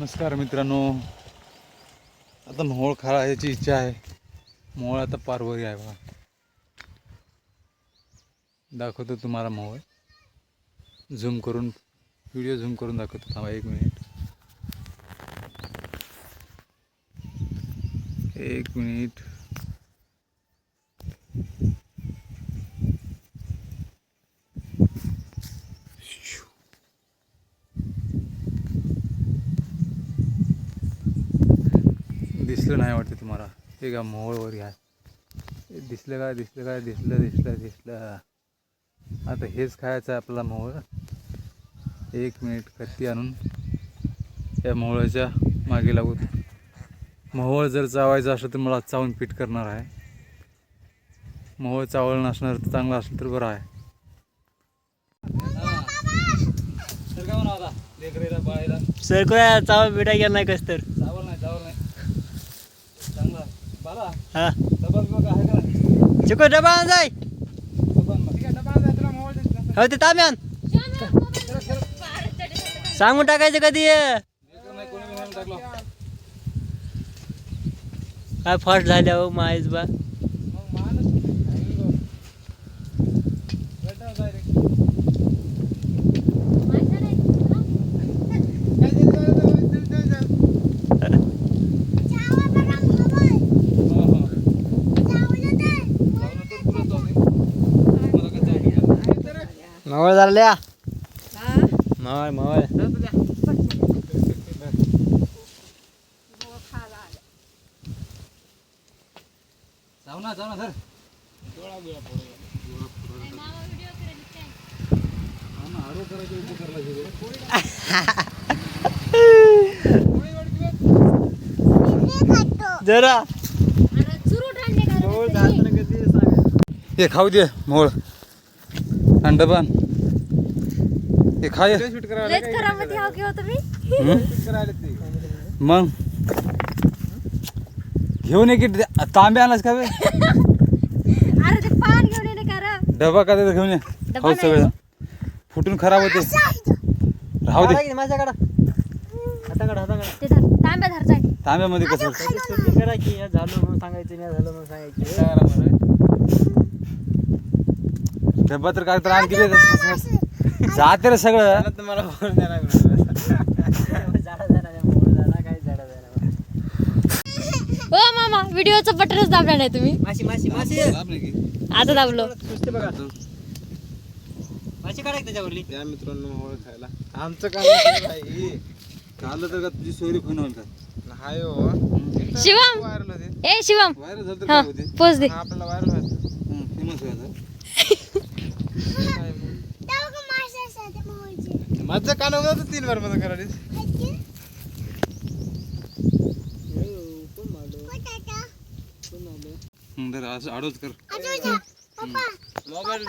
नमस्कार मित्रांनो. आता मोहोळ खायची इच्छा आहे. मोहोळ आता पारवरी आहे बघा. दाखवतो तुम्हाला मोहोळ. झूम करून व्हिडिओ झूम करून दाखवतो. थांबा एक मिनिट. एक मिनिट. दिसलं नाही वाटतं तुम्हाला. हे का मोहोळवर घ्या. हे दिसलं का दिसलं का दिसलं दिसलं दिसलं. आता हेच खायचं आहे आपला मोहोळ. एक मिनिट कत्ती आणून या मोहोळाच्या मागे लागू. मोहोळ जर चावायचं असलं तर मला चावून पीठ करणार आहे. मोहोळ चावळ नसणार तर चांगलं असलं तर बरं आहे. सरकोया चावा बिडा गेला नाही कस तर चावल नाही चावल नाही चांगला बाला हा. चिको डबा आण जाय. हो ते ताब्यान सांगून टाकायचं कधी काय फास्ट झाल्या हो माहीच बा. मावळ झाल्या मावळ मावळ. जाऊ ना जाऊ ना सर जरा. हे खाऊ दे मोळ अंड पण. हे खाय. लयच करामती हाव की हो तुम्ही? मग? घेऊन ये की तांबे आणलास का बे? अरे ते पान घेऊन येणे का रे? डबा का त्याचा घेऊन ये? डबा खाऊ नाही. सगळं. फुटून खराब होते. राहू दे. माझ्याकडं? हाताकडं हाताकडं. ते धर तांब्या तांब्यामध्ये कसं करा की हे झालं म्हणून सांगायचं नाही झालं म्हणून सांगायचं. तर काय तर आणखी दे जाते रे सगळं. तुम्हाला झाडा झाडा मोड झाडा काय झाडा झाडा ओ मामा व्हिडिओचं बटनच दाबला नाही तुम्ही. माशी माशी माशी. आता दाबलो. बघा. माशी काढाय त्याच्यावरली. या मित्रांनो खायला आमचं काय खाल्लं तर का तुझी सोयरी फोन होईल का? हाय हो. शिवम. ए शिवम. व्हायरल झालं तर हा काय होते? पोच दे. आपल्याला व्हायरल व्हायचं. फेमस व्हायचं माझं कान होतं तीन बारमध्ये हं, जरा असं आडोच कर. मोबाईल